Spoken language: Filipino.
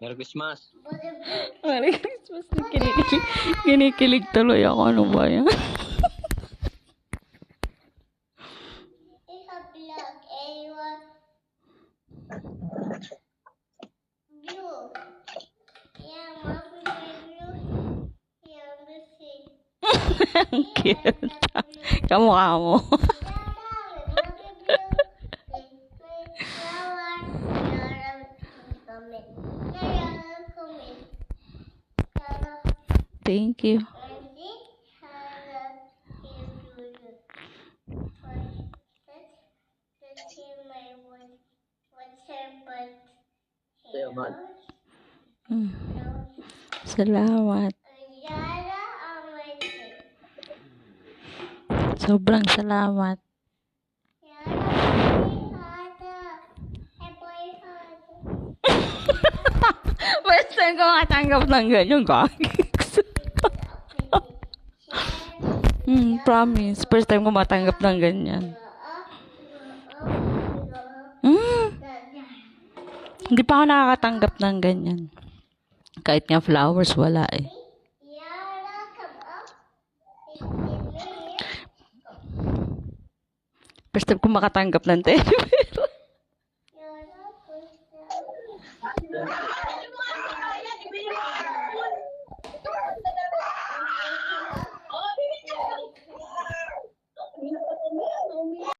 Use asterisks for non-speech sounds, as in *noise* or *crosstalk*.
Merry Christmas. Merry Christmas. Kinikilig, kinikilig tuloy ako. Ano ba yan? Ika-vlog, A1. Blue. Yeah, mommy, my blue. Yeah, Lucy. Ang cute. Kamukha mo. Thank you. Salamat. Mm. Salamat. Yara ang may Sobrang salamat. *laughs* First ko makatanggap ng ganyan, gagigs. Hmm, promise. First time ko matanggap ng ganyan. Hmm, hindi pa ako nakakatanggap ng ganyan. Kahit nga flowers, wala eh. First time ko makatanggap ng teddy bear. *laughs*